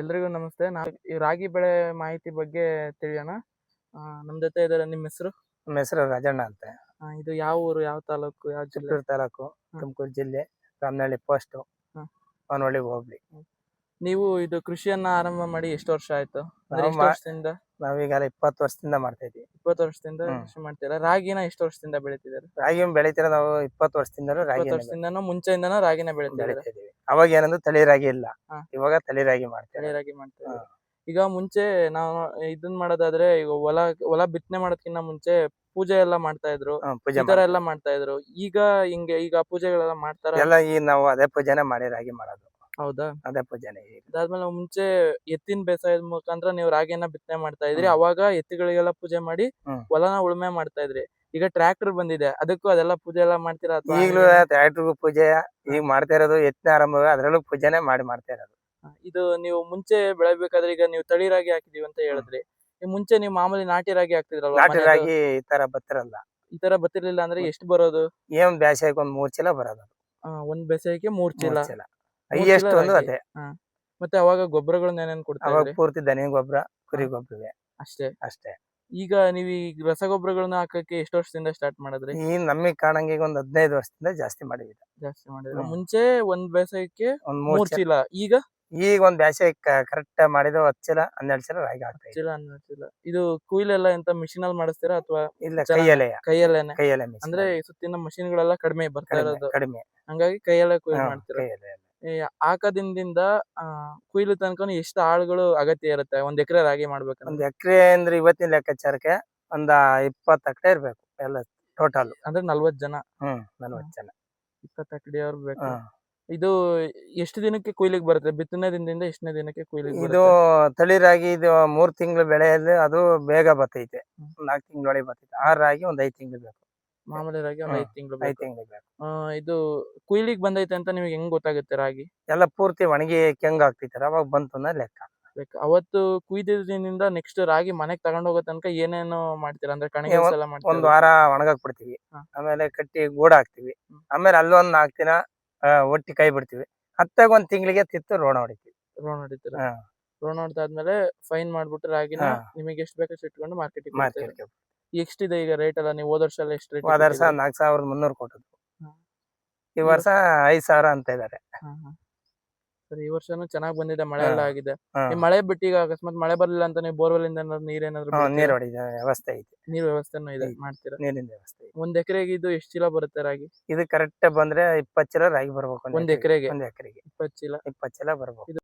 ಎಲ್ರಿಗೂ ನಮಸ್ತೆ. ನಾ ಈ ರಾಗಿ ಬೆಳೆ ಮಾಹಿತಿ ಬಗ್ಗೆ ತಿಳಿಯೋಣ. ಆ, ನಮ್ ಜೊತೆ ಇದ್ದಾರೆ ನಿಮ್ಮ ಹೆಸರು? ನಮ್ಮ ಹೆಸರು ರಾಜಣ್ಣ ಅಂತ. ಇದು ಯಾವ ಊರು ಯಾವ ತಾಲೂಕು ಯಾವ ಜಿಲ್ಲೆ? ಚಿತ್ತೂರು ತಾಲೂಕು ತುಮಕೂರು ಜಿಲ್ಲೆ ರಾಮನಹಳ್ಳಿ ಪೋಸ್ಟ್ ಹ್ಮ್. ಹೊನ್ನಳ್ಳಿ ಹೋಗ್ಲಿ. ನೀವು ಇದು ಕೃಷಿಯನ್ನ ಆರಂಭ ಮಾಡಿ ಎಷ್ಟು ವರ್ಷ ಆಯ್ತು? ಅಂದ್ರೆ ನಾವು ಎಷ್ಟು ಮಾ- ವರ್ಷದಿಂದ? ನಾವೀಗ ಇಪ್ಪತ್ತು ವರ್ಷದಿಂದ ಮಾಡ್ತಾ ಇದ್ವಿ ಇಪ್ಪತ್ತು ವರ್ಷದಿಂದ ಹ್ಮ್. ಕೃಷಿ ಮಾಡ್ತೀರಾ? ರಾಗಿನ ಎಷ್ಟು ವರ್ಷದಿಂದ ಬೆಳಿತಿದ್ದಾರೆ? ರಾಗಿ ಬೆಳಿತೀರ? ನಾವು ಇಪ್ಪತ್ತು ವರ್ಷದಿಂದ ರಾಗಿ ಇಪ್ಪತ್ತು ವರ್ಷದಿಂದನೂ ಮುಂಚೆಯಿಂದನೂ ರಾಗಿನ ಬೆಳಿತಿದ್ದಾರೆ? ಬೆಳಿತಾ ಇದೀವಿ ಅವಾಗ ಏನಂದ್ರೆ ತಲೆ ರಾಗಿ ಇಲ್ಲ ಹಾ. ಇವಾಗ ತಳಿ ರಾಗಿ ಮಾಡ್ತೇವೆ ತಲೆ ರಾಗಿ ಮಾಡ್ತಿದ್ದಾರೆ ಈಗ ಮುಂಚೆ ನಾವು ಇದನ್ ಮಾಡೋದಾದ್ರೆ ಈಗ ಹೊಲ ಹೊಲ ಬಿತ್ತನೆ ಮಾಡೋದಕ್ಕಿಂತ ಮುಂಚೆ ಪೂಜೆ ಎಲ್ಲ ಮಾಡ್ತಾ ಇದ್ರು ಹ್ಮ್, ಈ ಪೂಜೆ ತರ ಮಾಡ್ತೀವಿ. ಎಲ್ಲ ಮಾಡ್ತಾ ಇದ್ರು ಈಗ ಹಿಂಗೆ ಈಗ ಪೂಜೆಗಳೆಲ್ಲ ಮಾಡ್ತಾರ ಎಲ್ಲ ಈ ನಾವು ಅದೇ ಪೂಜೆನೆ ಮಾಡಿ ರಾಗಿ ಮಾಡೋದು ಹೌದಾ ಅದೇ ಪೂಜೆನೆ ಈಗ. ಅದಾದ್ಮೇಲೆ ಮುಂಚೆ ಎತ್ತಿನ ಬೇಸಾಯದ ಮುಖಾಂತರ ನೀವು ರಾಗಿನ ಬಿತ್ತನೆ ಮಾಡ್ತಾ ಇದ್ರಿ ಹ್ಮ್. ಅವಾಗ ಎತ್ತುಗಳಿಗೆಲ್ಲ ಪೂಜೆ ಮಾಡಿ ಹ್ಮ್. ಹೊಲನ ಉಳುಮೆ ಮಾಡ್ತಾ ಇದ್ರಿ ಈಗ ಟ್ರ್ಯಾಕ್ಟರ್ ಬಂದಿದೆ. ಅದಕ್ಕೂ ಅದೆಲ್ಲ ಪೂಜೆ ಎಲ್ಲ ಮಾಡ್ತೀರಾ ಅಥವಾ ಟ್ರಾಕ್ಟರ್ ಟ್ರ್ಯಾಕ್ಟರ್ಗೂ ಪೂಜೆ ಈಗ ಮಾಡ್ತಾ ಇರೋದು ಎತ್ತಿನ ಆರಂಭ ಅದ್ರಲ್ಲೂ ಪೂಜೆನೆ ಮಾಡಿ ಮಾಡ್ತಾ ಇರೋದು. ಇದು ನೀವು ಮುಂಚೆ ಬೆಳಬೇಕಾದ್ರೆ ಈಗ ನೀವು ತಳಿ ರಾಗಿ ಹಾಕಿದೀವಿ ಅಂತ ಹೇಳಿದ್ರಿ. ನೀವು ಮುಂಚೆ ನೀವು ಮಾಮೂಲಿ ನಾಟಿ ರಾಗಿ ಹಾಕ್ತಿದ್ರಲ್ಲ ನಾಟಿ ರಾಗಿ ಈ ತರ ಬತ್ತಿರಲ್ಲ ಈ ತರ ಬತ್ತಿರ್ಲಿಲ್ಲ ಅಂದ್ರೆ ಎಷ್ಟು ಬರೋದು? ಏನ್ ಬೇಸಾಯಕ್ಕೆ ಒಂದ್ ಮೂರ್ ಚೀಲ ಬರೋದು ಒಂದ್ ಬೇಸಾಯಕ್ಕೆ ಮೂರ್ ಚೀಲ. ಹೈಯೆಸ್ಟ್ ಒಂದು ಅದೇ. ಮತ್ತೆ ಅವಾಗ ಗೊಬ್ಬರಗಳನ್ನ ಏನೇನ್ ಕೊಡ್ತಾರೆ ಪೂರ್ತಿ ದನಿ ಗೊಬ್ಬರ ಕುರಿ ಗೊಬ್ಬರ ಅಷ್ಟೇ. ಅಷ್ಟೇ. ಈಗ ನೀವು ಈ ರಸಗೊಬ್ಬರಗಳನ್ನ ಹಾಕಕ್ಕೆ ಎಷ್ಟು ವರ್ಷದಿಂದ ಸ್ಟಾರ್ಟ್ ಮಾಡಿದ್ರಿ? ಈ ನಮಗೆ ಕಾಣಂಗೆ ಈಗ ಒಂದ್ ಹದಿನೈದು ವರ್ಷದಿಂದ ಜಾಸ್ತಿ ಮಾಡಿದ್ವಿ. ಜಾಸ್ತಿ ಮಾಡಿದ್ರೆ. ಹ್ಮ್. ಮುಂಚೆ ಒಂದ್ ಬೇಸಾಯಕ್ಕೆ ಒಂದ್ ಮೂರ್ ಮೂರ್ ಚೀಲ. ಚೀಲ. ಈಗ? ಈಗ ಒಂದ್ ಬೇಸಾಯ ಕರೆಕ್ಟ್ ಮಾಡಿದ ಹತ್ತು ಚೀಲ ಹನ್ನೆರಡು ಚೀಲ ರಾಗಿ ಆಗ್ತಾ ಇದೆ ಚೀಲ ಹನ್ನೆರಡು ಚೀಲ. ಇದು ಕುಯ್ಲೆಲ್ಲ ಎಂತ ಮಿಷಿನ್ ಅಲ್ಲಿ ಮಾಡಿಸ್ತೀರಾ ಅಥವಾ ಇಲ್ಲ ಚೆನ್ನಾಗ್- ಕೈಯಲ್ಲೇ ಕೈಯಲ್ಲೇನೆ ಕೈಯಲ್ಲೇ mix ಅಂದ್ರೆ ಈ ಸುತ್ತಿನ ಮಷಿನ್ಗಳೆಲ್ಲ ಗಳೆಲ್ಲ ಕಡಿಮೆ ಬರ್ತಾ ಕಡಿಮೆ ಇರೋದು. ಕಡಿಮೆ. ಹಂಗಾಗಿ ಕೈಯಲ್ಲೇ ಕುಯ್ಲ್ ಹಾ, ಮಾಡ್ತೀರಾ? ಕೈಯಲ್ಲೇ ಈ ಹಾಕದಿಂದ ಆ ಕುಯ್ಲು ತನಕ ಎಷ್ಟು ಆಳುಗಳು ಅಗತ್ಯ ಇರುತ್ತೆ? ಒಂದ್ ಎಕರೆ ರಾಗಿ ಮಾಡ್ಬೇಕು ಒಂದ್ ಎಕರೆ ಅಂದ್ರೆ ಇವತ್ತಿನ ಲೆಕ್ಕಾಚಾರಕ್ಕೆ ಒಂದ ಇಪ್ಪತ್ತು ಎಕರೆ ಇರ್ಬೇಕು ಎಲ್ಲ ಟೋಟಲ್ ಅಂದ್ರೆ ನಲ್ವತ್ ಜನ. ಹ್ಮ್ ನಲ್ವತ್ತು ಜನ. ಇಪ್ಪತ್ತು ಅವ್ರು ಬೇಕು. ಹ್ಮ್. ಇದು ಎಷ್ಟು ದಿನಕ್ಕೆ ಕುಯ್ಲಿಗೆ ಬರುತ್ತೆ? ಬಿತ್ತನೆ ದಿನದಿಂದ ಎಷ್ಟನೇ ದಿನಕ್ಕೆ ಕುಯ್ಲಿಗೆ ಇದು ಬರುತ್ತೆ ತಳಿ ರಾಗಿ ಇದು ಮೂರ್ ತಿಂಗಳು ಬೆಳೆಯಲ್ಲಿ ಅದು ಬೇಗ ಬರ್ತೈತೆ. ಹ್ಮ್. ನಾಲ್ಕು ತಿಂಗಳೊಳಗೆ ಬರ್ತೈತೆ. ಆ ರಾಗಿ ಒಂದ್ ಐದ್ ತಿಂಗಳು ಬೇಕು. ಮಾಮೂಲಿ ರಾಗಿ ಒಂದ್. ಐದ್ ತಿಂಗಳು ಐದ್ ತಿಂಗಳು ಇದು ಕುಯ್ಲಿಗೆ ಬಂದೈತೆ ಅಂತ ನಿಮಗೆ ಹೆಂಗ್ ಗೊತ್ತಾಗುತ್ತೆ ರಾಗಿ? ಎಲ್ಲ ಪೂರ್ತಿ ಒಣಗಿ ಕೆಂಗ್ ಆಗ್ತೈತೆ ಅವಾಗ ಬಂತು ಅನ್ನೋ ಲೆಕ್ಕ. ಬೇಕು ಅವತ್ತು ಕುಯ್ದಿದ್ರಿಂದ ನೆಕ್ಸ್ಟ್ ರಾಗಿ ಮನೆಗ್ ತಗೊಂಡ್ ಹೋಗೋ ತನಕ ಏನೇನು ಮಾಡ್ತೀರಾ? ಅಂದ್ರೆ ಕಣಗೆ ಒಂದ್- ಎಲ್ಲ ಒಂದ್ ವಾರ ಒಣಗಾಕ್ ಬಿಡ್ತೀವಿ. ಆಮೇಲೆ ಕಟ್ಟಿ ಗೂಡ ಹಾಕ್ತಿವಿ. ಆಮೇಲೆ ಅಲ್ಲೊಂದ್ ನಾಲ್ಕು ದಿನ ಒಟ್ಟಿ ಕೈ ಬಿಡ್ತೀವಿ. ಹತ್ತಾಗ ಒಂದ್ ತಿಂಗಳಿಗೆ ತಿತ್ತು ರೋಣ ಹೊಡಿತೀವಿ. ರೋಣ ಹೊಡಿತೀರ. ರೋಣ ಹೊಡೆದಾದ್ಮೇಲೆ ಫೈನ್ ಮಾಡ್ಬಿಟ್ಟು ರಾಗಿನ. ನಿಮಗೆ ಎಷ್ಟು ಬೇಕಷ್ಟು ಇಟ್ಕೊಂಡು ಮಾರ್ಕೆಟಿಗೆ ಮಾರ್ಕೆಟ್ಗೆ ಎಷ್ಟಿದೆ ಈಗ ರೇಟ್ ಎಲ್ಲ? ನೀವು ಹೋದ ವರ್ಷ ಎಲ್ಲ ಎಷ್ಟು ರೇಟ್ ಹೋದ ವರ್ಷ ನಾಲ್ಕು ಸಾವಿರದ ಮುನ್ನೂರು ಕೊಟ್ಟದ್ದು ಈ ವರ್ಷ ಐದ್ ಸಾವಿರ ಅಂತ ಇದಾರೆ. ಸರಿ ಈ ವರ್ಷನು ಚೆನ್ನಾಗಿ ಬಂದಿದೆ ಮಳೆ. ಎಲ್ಲ ಆಗಿದೆ. ಈ ಮಳೆ ಬಿಟ್ಟು ಈಗ ಅಕಸ್ಮಾತ್ ಮಳೆ ಬರಲಿಲ್ಲ ಅಂತ ನೀವು ಬೋರ್ವೆಲ್ ಇಂದ ಏನಾದ್ರು ನೀರ್ ಏನಾದ್ರು? ನೀರ್ ಹೊಡಿದ ವ್ಯವಸ್ಥೆ ಐತೆ ನೀರ್ ವ್ಯವಸ್ಥೆನೂ ಇದೆ ಮಾಡ್ತೀರಾ? ನೀರಿನ ವ್ಯವಸ್ಥೆ ಒಂದ್ ಎಕರೆಗೆ ಇದು ಎಷ್ಟು ಚೀಲ ಬರುತ್ತೆ ರಾಗಿ? ಇದು ಕರೆಕ್ಟ್ ಬಂದ್ರೆ ಇಪ್ಪತ್ತು ಚೀಲ ರಾಗಿ ಬರ್ಬೇಕು ಒಂದ್ ಎಕರೆಗೆ. ಒಂದ್ ಎಕರೆಗೆ. ಇಪ್ಪತ್ತು ಚೀಲ? ಇಪ್ಪತ್ತು ಚೀಲ ಬರ್ಬೇಕು.